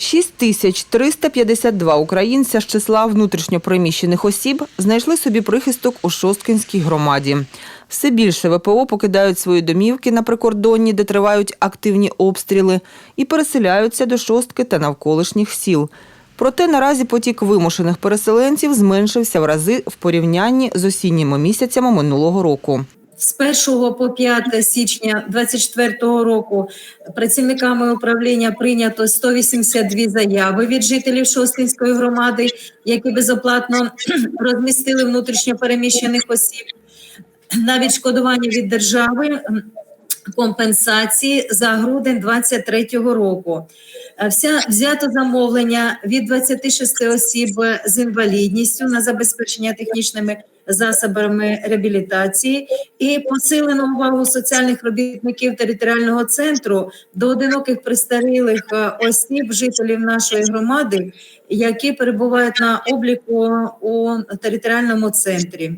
6352 українця з числа внутрішньопереміщених осіб знайшли собі прихисток у Шосткинській громаді. Все більше ВПО покидають свої домівки на прикордонні, де тривають активні обстріли, і переселяються до Шостки та навколишніх сіл. Проте наразі потік вимушених переселенців зменшився в рази в порівнянні з осінніми місяцями минулого року. З 1 по 5 січня 2024 року працівниками управління прийнято 182 заяви від жителів Шостинської громади, які безоплатно розмістили внутрішньо переміщених осіб на відшкодування від держави компенсації за грудень 2023 року. Е, Вся взято замовлення від 26 осіб з інвалідністю на забезпечення технічними засобами реабілітації і посилено увагу соціальних робітників територіального центру до одиноких престарілих е, осіб, жителів нашої громади, які перебувають на обліку у територіальному центрі.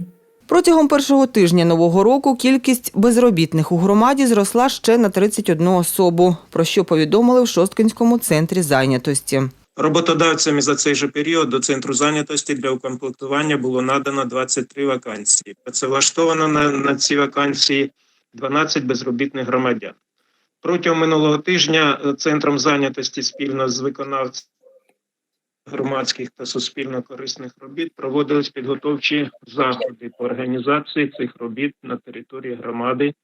Протягом першого тижня нового року кількість безробітних у громаді зросла ще на 31 особу, про що повідомили в Шосткинському центрі зайнятості. Роботодавцями за цей же період до центру зайнятості для укомплектування було надано 23 вакансії. Працевлаштовано на, на ці вакансії 12 безробітних громадян. Протягом минулого тижня е, центром зайнятості спільно з виконавцями громадських та суспільно корисних робіт проводились підготовчі заходи по організації цих робіт на території громади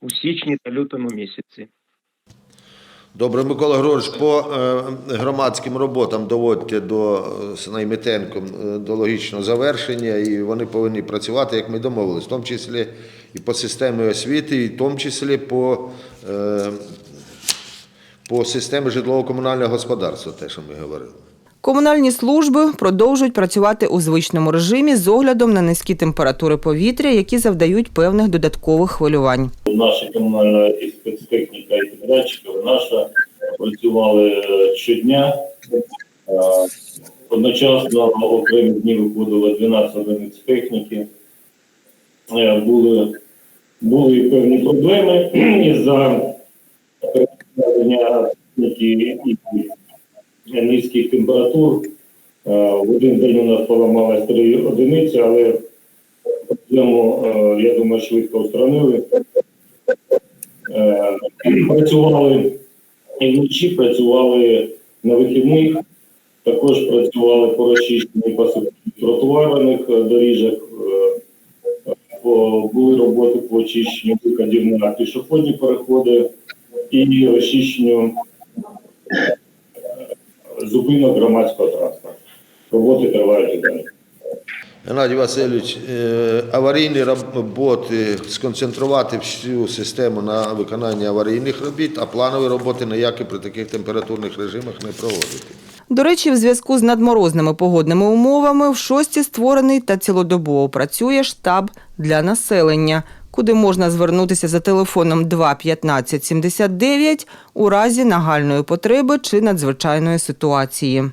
у січні та лютому місяці. Добре, Микола Григорович, по е, громадським роботам доводьте до Снайметенко Найметенком е, до логічного завершення, і вони повинні працювати, як ми домовились, в тому числі і по системі освіти, і в тому числі по, е, по системі житлово-комунального господарства, те, що ми говорили. Комунальні служби продовжують працювати у звичному режимі з оглядом на низькі температури повітря, які завдають певних додаткових хвилювань. наша комунальна і спецтехніка і підрядчика наша працювали е, щодня. Е, Одночасно окремі дні виходило 12 одиниць техніки. Е, Були, були певні проблеми із-за переведення техніки і низьких температур. Е, В один день у нас поламалось три одиниці, але проблему, е, я думаю, швидко устранили. Е, Працювали і вночі, працювали на вихідних, також працювали по розчищенню посипних тротуарних доріжок, були роботи по очищенню виходів на пішохідні переходи і розчищенню зупинок громадського транспорту. Роботи тривають і далі. Геннадій Васильович, е, аварійні роботи сконцентрувати всю систему на виконанні аварійних робіт, а планові роботи ніякі при таких температурних режимах не проводити. До речі, в зв'язку з надморозними погодними умовами в шості створений та цілодобово працює штаб для населення, куди можна звернутися за телефоном 2 15 79 у разі нагальної потреби чи надзвичайної ситуації.